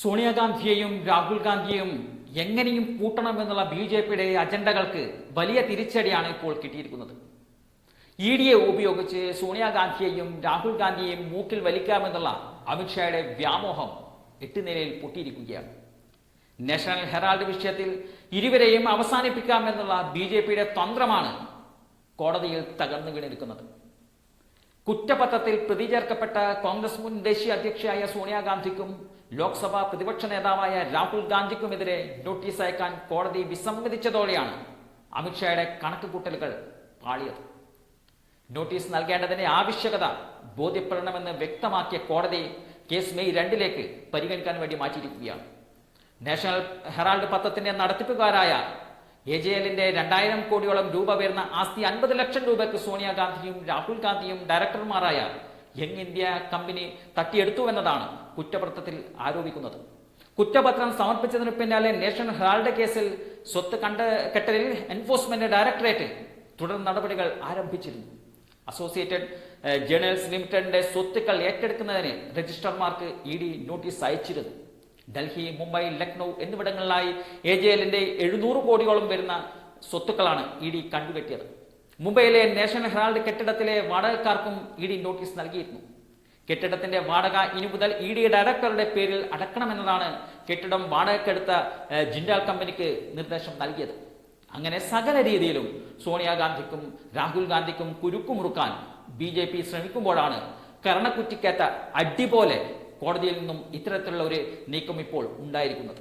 സോണിയാഗാന്ധിയെയും രാഹുൽ ഗാന്ധിയെയും എങ്ങനെയും കൂട്ടണമെന്നുള്ള B J പിയുടെ അജണ്ടകൾക്ക് വലിയ തിരിച്ചടിയാണ് ഇപ്പോൾ കിട്ടിയിരിക്കുന്നത്. ഇ ഡി എ ഉപയോഗിച്ച് സോണിയാഗാന്ധിയെയും രാഹുൽ ഗാന്ധിയെയും മൂക്കിൽ വലിക്കാമെന്നുള്ള അമിത്ഷായുടെ വ്യാമോഹം എട്ട് നിലയിൽ പൊട്ടിയിരിക്കുകയാണ്. നാഷണൽ ഹെറാൾഡ് വിഷയത്തിൽ ഇരുവരെയും അവസാനിപ്പിക്കാമെന്നുള്ള ബി ജെ പിയുടെ തന്ത്രമാണ് കോടതിയിൽ തകർന്നു വീണിരിക്കുന്നത്. കുറ്റപത്രത്തിൽ പ്രതി ചേർക്കപ്പെട്ട കോൺഗ്രസ് മുൻ ദേശീയ അധ്യക്ഷയായ സോണിയാഗാന്ധിക്കും ലോക്സഭാ പ്രതിപക്ഷ നേതാവായ രാഹുൽ ഗാന്ധിക്കുമെതിരെ നോട്ടീസ് അയക്കാൻ കോടതി വിസമ്മതിച്ചതോടെയാണ് അമിത്ഷായുടെ കണക്കുകൂട്ടലുകൾ പാളിയത്. നോട്ടീസ് നൽകേണ്ടതിന്റെ ആവശ്യകത ബോധ്യപ്പെടണമെന്ന് വ്യക്തമാക്കിയ കോടതി കേസ് മെയ് രണ്ടിലേക്ക് പരിഗണിക്കാൻ വേണ്ടി മാറ്റിയിരിക്കുകയാണ്. നാഷണൽ ഹെറാൾഡ് പത്രത്തിന്റെ നടത്തിപ്പുകാരായ എ ജെ എല്ലിന്റെ രണ്ടായിരം കോടിയോളം രൂപ വരുന്ന ആസ്തി അൻപത് ലക്ഷം രൂപയ്ക്ക് സോണിയാഗാന്ധിയും രാഹുൽ ഗാന്ധിയും ഡയറക്ടർമാരായ യങ് ഇന്ത്യ കമ്പനി തട്ടിയെടുത്തുവെന്നതാണ് കുറ്റപത്രത്തിൽ ആരോപിക്കുന്നത്. കുറ്റപത്രം സമർപ്പിച്ചതിന് പിന്നാലെ നേഷണൽ ഹെറാൾഡ് കേസിൽ സ്വത്ത് കണ്ട കെട്ടലിൽ എൻഫോഴ്സ്മെന്റ് ഡയറക്ടറേറ്റ് തുടർ നടപടികൾ ആരംഭിച്ചിരുന്നു. അസോസിയേറ്റഡ് ജേണൽസ് ലിമിറ്റഡിന്റെ സ്വത്തുക്കൾ ഏറ്റെടുക്കുന്നതിന് രജിസ്ട്രർമാർക്ക് ഇ ഡി നോട്ടീസ് അയച്ചിരുന്നു. ഡൽഹി മുംബൈ ലക്നൗ എന്നിവിടങ്ങളിലായി എ ജെ എല്ലിന്റെ എഴുന്നൂറ് കോടിയോളം വരുന്ന സ്വത്തുക്കളാണ് ഇ ഡി കണ്ടുകെട്ടിയത്. മുംബൈയിലെ നാഷണൽ ഹെറാൾഡ് കെട്ടിടത്തിലെ വാടകക്കാർക്കും ഇ ഡി നോട്ടീസ് നൽകിയിരുന്നു. കെട്ടിടത്തിന്റെ വാടക ഇനി മുതൽ ഇ ഡി ഡയറക്ടറുടെ പേരിൽ അടക്കണമെന്നതാണ് കെട്ടിടം വാടകയ്ക്കെടുത്ത ഏഹ്, ജിൻഡാൽ കമ്പനിക്ക് നിർദ്ദേശം നൽകിയത്. അങ്ങനെ സകല രീതിയിലും സോണിയാഗാന്ധിക്കും രാഹുൽ ഗാന്ധിക്കും കുരുക്കുമുറുക്കാൻ ബി ജെ പി ശ്രമിക്കുമ്പോഴാണ് കരണക്കുറ്റിക്കേറ്റ അടി പോലെ കോടതിയിൽ നിന്നും ഇത്തരത്തിലുള്ള ഒരു നീക്കം ഇപ്പോൾ ഉണ്ടായിരിക്കുന്നത്.